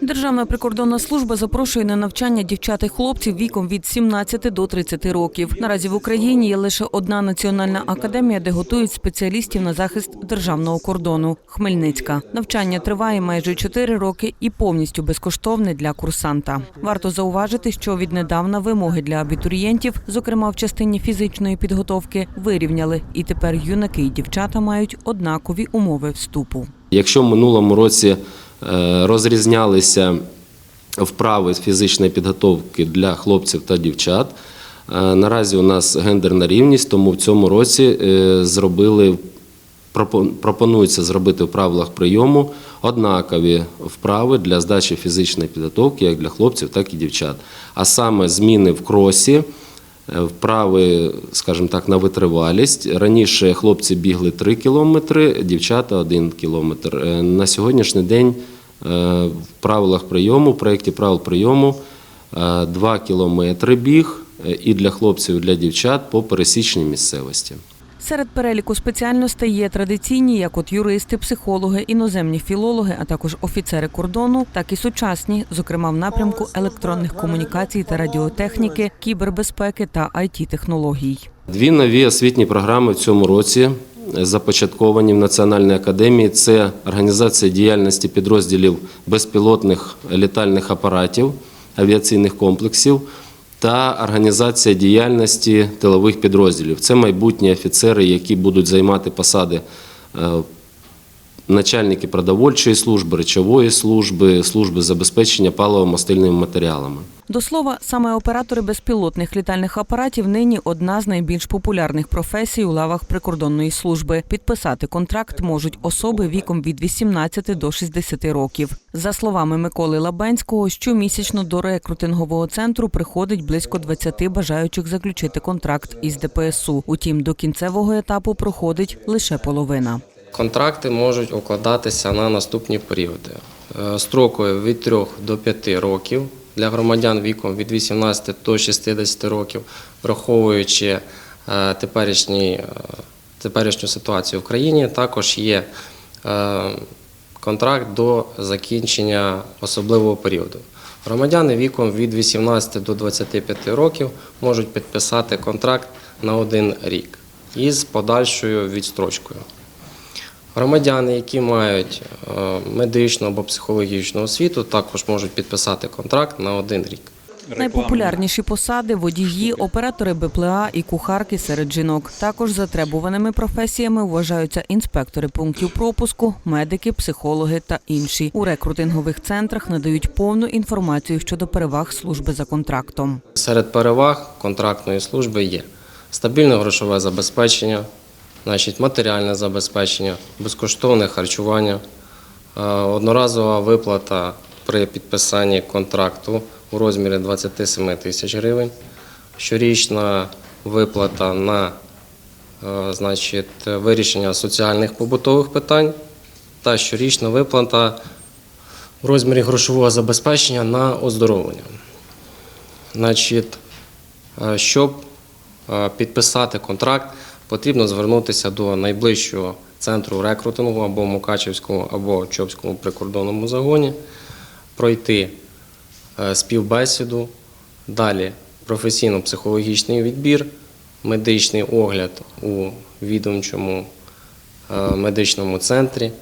Державна прикордонна служба запрошує на навчання дівчат і хлопців віком від 17 до 30 років. Наразі в Україні є лише одна національна академія, де готують спеціалістів на захист державного кордону Хмельницька. Навчання триває майже 4 роки і повністю безкоштовне для курсанта. Варто зауважити, що віднедавна вимоги для абітурієнтів, зокрема в частині фізичної підготовки, вирівняли, і тепер юнаки і дівчата мають однакові умови вступу. Якщо в минулому році розрізнялися вправи фізичної підготовки для хлопців та дівчат, е, наразі у нас гендерна рівність, тому в цьому році е, зробили пропонується зробити в правилах прийому однакові вправи для здачі фізичної підготовки як для хлопців, так і дівчат. А саме зміни в кросі. Е, Вправи, скажімо так, на витривалість. Раніше хлопці бігли 3 кілометри, дівчата 1 кілометр. Е, На сьогоднішній день е, в правилах прийому, в проєкті правил прийому 2 кілометри біг і для хлопців, і для дівчат по пересічній місцевості. Серед переліку спеціальностей є традиційні, як от юристи, психологи, іноземні філологи, а також офіцери кордону, так і сучасні, зокрема в напрямку електронних комунікацій та радіотехніки, кібербезпеки та it технологій Дві нові освітні програми в цьому році започатковані в Національній академії. Це організація діяльності підрозділів безпілотних літальних апаратів, авіаційних комплексів та організація діяльності тилових підрозділів. Це майбутні офіцери, які будуть займати посади е, начальники продовольчої служби, речової служби, служби забезпечення паливо-мастильними матеріалами. До слова, саме оператори безпілотних літальних апаратів нині одна з найбільш популярних професій у лавах прикордонної служби. Підписати контракт можуть особи віком від 18 до 60 років. За словами Миколи Лабенського, щомісячно до рекрутингового центру приходить близько 20 бажаючих заключити контракт із ДПСУ. Утім, до кінцевого етапу проходить лише половина. Контракти можуть укладатися на наступні періоди. Е, Строкою від 3 до 5 років для громадян віком від 18 до 60 років, враховуючи е, теперішній, е, теперішню ситуацію в країні, також є контракт до закінчення особливого періоду. Громадяни віком від 18 до 25 років можуть підписати контракт на один рік із подальшою відстрочкою. Громадяни, які мають е, медичну або психологічну освіту, також можуть підписати контракт на один рік. Найпопулярніші посади водії, оператори БПЛА і кухарки серед жінок. Також затребуваними професіями вважаються інспектори пунктів пропуску, медики, психологи та інші. У рекрутингових центрах надають повну інформацію щодо переваг служби за контрактом. Серед переваг контрактної служби є стабільне грошове забезпечення, значить матеріальне забезпечення, безкоштовне харчування, е, одноразова виплата при підписанні контракту у розмірі 27 тисяч гривень, щорічна виплата на е, значить, вирішення соціальних побутових питань та щорічна виплата в розмірі грошового забезпечення на оздоровлення. Значить, е, щоб підписати контракт, потрібно звернутися до найближчого центру рекрутингу або Мукачевському, або Чопському прикордонному загоні, пройти е, співбесіду, далі професійно-психологічний відбір, медичний огляд у відомчому е, медичному центрі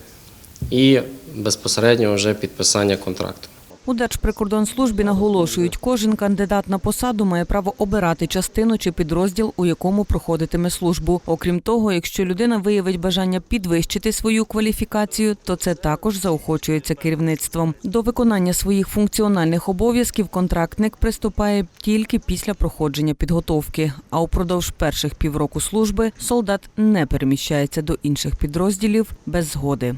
і безпосередньо вже підписання контракту. У Держприкордонслужбі наголошують, кожен кандидат на посаду має право обирати частину чи підрозділ, у якому проходитиме службу. Окрім того, якщо людина виявить бажання підвищити свою кваліфікацію, то це також заохочується керівництвом. До виконання своїх функціональних обов'язків контрактник приступає тільки після проходження підготовки. А упродовж перших півроку служби солдат не переміщається до інших підрозділів без згоди.